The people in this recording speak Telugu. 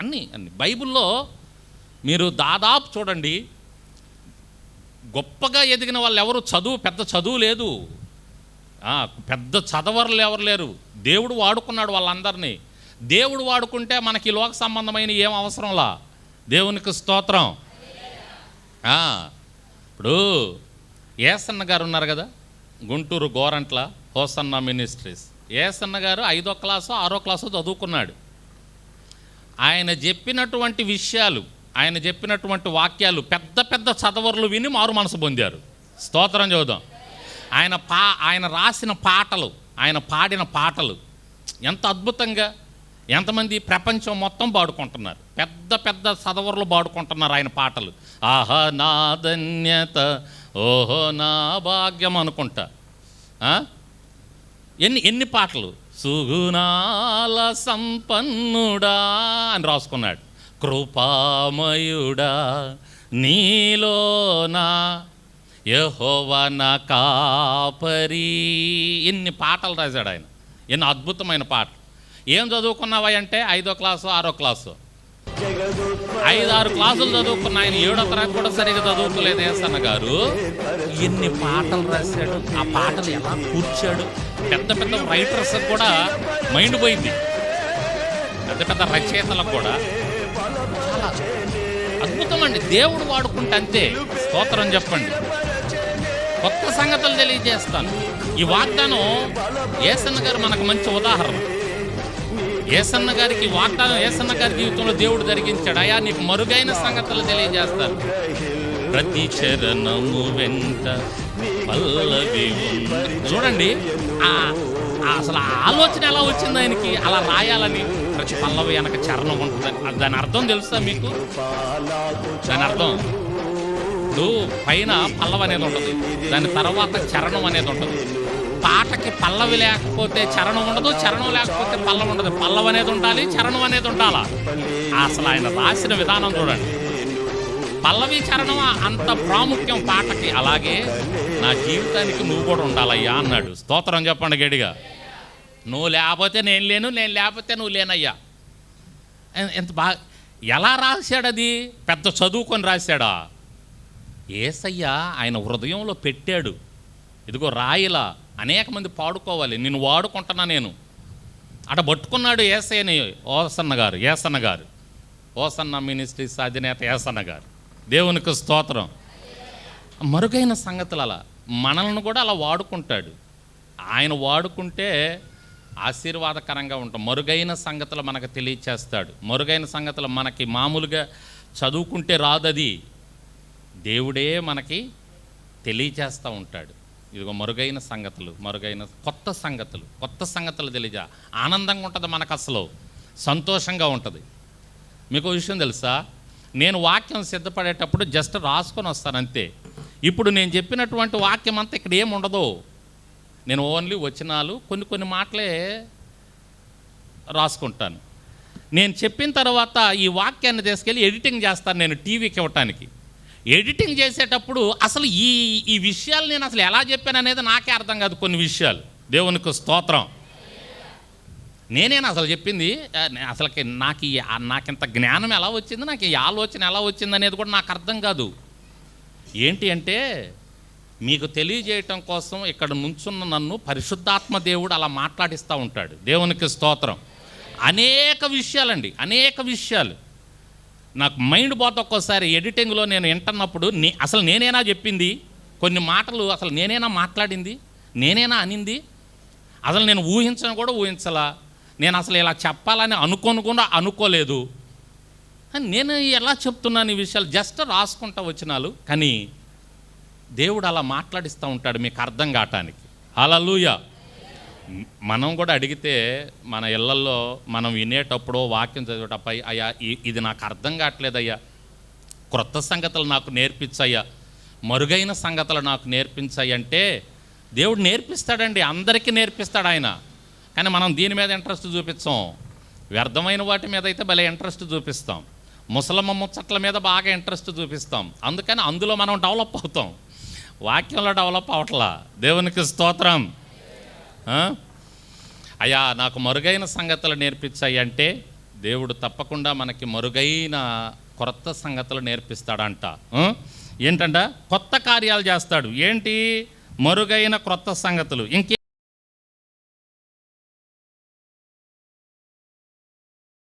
అన్నీ అన్ని. బైబిల్లో మీరు దాదాపు చూడండి గొప్పగా ఎదిగిన వాళ్ళు ఎవరు చదువు పెద్ద చదువు లేదు. పెద్ద చదవరులు ఎవరు లేరు? దేవుడు వాడుకున్నాడు వాళ్ళందరినీ. దేవుడు వాడుకుంటే మనకి లోక సంబంధమైన ఏం అవసరంలా దేవునికి స్తోత్రం. ఇప్పుడు ఏసన్న గారు ఉన్నారు కదా గుంటూరు గోరంట్ల హోసన్న మినిస్ట్రీస్. ఏసన్న గారు ఐదో క్లాసు ఆరో క్లాసు చదువుకున్నాడు. ఆయన చెప్పినటువంటి విషయాలు ఆయన చెప్పినటువంటి వాక్యాలు పెద్ద పెద్ద చదవరులు విని మారు మనసు పొందారు. స్తోత్రం చూద్దాం ఆయన పా ఆయన రాసిన పాటలు ఆయన పాడిన పాటలు ఎంత అద్భుతంగా ఎంతమంది ప్రపంచం మొత్తం పాడుకుంటున్నారు పెద్ద పెద్ద చదవరులు పాడుకుంటున్నారు ఆయన పాటలు. ఆహా నా ధన్యత ఓహో నా భాగ్యం అనుకుంటా. ఎన్ని ఎన్ని పాటలు? సుగుణాల సంపన్నుడా అని రాసుకున్నాడు. కృపామయుడా నీలోనా? యహోవన కాపరి. ఎన్ని పాటలు రాశాడు ఆయన. ఎన్ని అద్భుతమైన పాటలు. ఏం చదువుకున్నావంటే ఐదో క్లాసు ఆరో క్లాసు. ఐదు ఆరు క్లాసులు చదువుకున్న ఆయన ఏడో తరగతి కూడా సరిగా చదువుకోలేదు ఏసన్న గారు. ఎన్ని పాటలు రాశాడు. ఆ పాటలు ఎలా కూర్చాడు? పెద్ద పెద్ద రైటర్స్ కూడా మైండ్ పోయింది. పెద్ద పెద్ద రచయితలకు కూడా. చాలా అద్భుతం అండి దేవుడు వాడుకుంటే అంతే. స్తోత్రం చెప్పండి. కొత్త సంగతులు తెలియజేస్తాను. ఈ వాగ్దానం ఏసన్న గారు మనకు మంచి ఉదాహరణ. ఏసన్న గారికి వాగ్దానం ఏసన్న గారి జీవితంలో దేవుడు జరిగించాడు. అయా నీకు మరుగైన సంగతులు తెలియజేస్తాను. ప్రతి చరణము వెంట పల్లవి. చూడండి అసలు ఆ ఆలోచన ఎలా వచ్చింది ఆయనకి? అలా రాయాలని ప్రతి పల్లవి వెనక చరణం ఉంటుంది దాని అర్థం తెలుసా మీకు? దాని అర్థం. ఇప్పుడు పైన పల్లవి అనేది ఉంటుంది దాని తర్వాత చరణం అనేది ఉంటుంది పాటకి పల్లవి లేకపోతే చరణం ఉండదు చరణం లేకపోతే పల్లవి ఉండదు. పల్లవి అనేది ఉండాలి చరణం అనేది ఉండాలా? అసలు ఆయన రాసిన విధానం చూడండి. పల్లవి చరణం అంత ప్రాముఖ్యం పాటకి. అలాగే నా జీవితానికి నువ్వు కూడా ఉండాలయ్యా అన్నాడు. స్తోత్రం చెప్పండి గడిగా నువ్వు లేకపోతే నేను లేను నేను లేకపోతే నువ్వు లేనయ్యా. ఎంత బాగా ఎలా రాశాడు అది పెద్ద చదువుకొని రాశాడా? ఏసయ్య ఆయన హృదయంలో పెట్టాడు. ఇదిగో రాయిలా అనేక మంది పాడుకోవాలి నేను వాడుకుంటున్నా నేను. అట పట్టుకున్నాడు ఏసయ్యని ఓసన్న గారు ఏసన్న గారు. ఓసన్న మినిస్ట్రీస్ అధినేత ఏసన్న గారు. దేవునికి స్తోత్రం. మరుగైన సంగతులు అలా. మనల్ని కూడా అలా వాడుకుంటాడు. ఆయన వాడుకుంటే ఆశీర్వాదకరంగా ఉంటాం. మరుగైన సంగతులు మనకు తెలియచేస్తాడు. మరుగైన సంగతులు మనకి మామూలుగా చదువుకుంటే రాదది. దేవుడే మనకి తెలియచేస్తూ ఉంటాడు. ఇదిగో మరుగైన సంగతులు మరుగైన కొత్త సంగతులు కొత్త సంగతులు తెలియజా. ఆనందంగా ఉంటుంది మనకు అసలు. సంతోషంగా ఉంటుంది. మీకు విషయం తెలుసా? నేను వాక్యం సిద్ధపడేటప్పుడు జస్ట్ రాసుకొని వస్తాను అంతే. ఇప్పుడు నేను చెప్పినటువంటి వాక్యం అంతా ఇక్కడ ఏముండదు? నేను ఓన్లీ వచనాలు కొన్ని కొన్ని మాటలే రాసుకుంటాను. నేను చెప్పిన తర్వాత ఈ వాక్యాన్ని తీసుకెళ్ళి ఎడిటింగ్ చేస్తాను నేను టీవీకి ఇవ్వటానికి. ఎడిటింగ్ చేసేటప్పుడు అసలు ఈ ఈ విషయాలు నేను అసలు ఎలా చెప్పాను అనేది నాకే అర్థం కాదు కొన్ని విషయాలు. దేవునికి స్తోత్రం. నేనేనా అసలు చెప్పింది? అసలుకి నాకు ఈ నాకింత జ్ఞానం ఎలా వచ్చింది? నాకు ఈ ఆలోచన ఎలా వచ్చింది అనేది కూడా నాకు అర్థం కాదు. ఏంటి అంటే మీకు తెలియజేయటం కోసం ఇక్కడ నుంచున్న నన్ను పరిశుద్ధాత్మ దేవుడు అలా మాట్లాడిస్తూ ఉంటాడు. దేవునికి స్తోత్రం. అనేక విషయాలండి అనేక విషయాలు. నాకు మైండ్ పోతే ఒక్కోసారి ఎడిటింగ్లో నేను వింటున్నప్పుడు నే అసలు నేనేనా చెప్పింది? కొన్ని మాటలు అసలు నేనేనా మాట్లాడింది? నేనేనా అనింది? అసలు నేను ఊహించను కూడా ఊహించలా. నేను అసలు ఇలా చెప్పాలని అనుకోను కూడా అనుకోలేదు. కానీ నేను ఎలా చెప్తున్నాను ఈ విషయాలు? జస్ట్ రాసుకుంటా వచ్చినాలు కానీ దేవుడు అలా మాట్లాడిస్తూ ఉంటాడు మీకు అర్థం కావటానికి. లూయ మనం కూడా అడిగితే మన ఇళ్ళలో మనం వినేటప్పుడు వాక్యం చదివేటప్పుడు అయ్యా ఇది నాకు అర్థం కావట్లేదయ్యా. క్రొత్త సంగతులు నాకు నేర్పించయ్యా. మరుగైన సంగతులు నాకు నేర్పించాయంటే దేవుడు నేర్పిస్తాడండి. అందరికీ నేర్పిస్తాడు ఆయన. కానీ మనం దీని మీద ఇంట్రెస్ట్ చూపించాం వ్యర్థమైన వాటి మీద అయితే భలే ఇంట్రెస్ట్ చూపిస్తాం. ముసలమ్మ ముచ్చట్ల మీద బాగా ఇంట్రెస్ట్ చూపిస్తాం. అందుకని అందులో మనం డెవలప్ అవుతాం. వాక్యంలో డెవలప్ అవట్లా దేవునికి స్తోత్రం. అయ్యా నాకు మరుగైన సంగతులు నేర్పించాయి అంటే దేవుడు తప్పకుండా మనకి మరుగైన కొత్త సంగతులు నేర్పిస్తాడంట. ఏంటంట? కొత్త కార్యాలు చేస్తాడు. ఏంటి? మరుగైన క్రొత్త సంగతులు. ఇంకే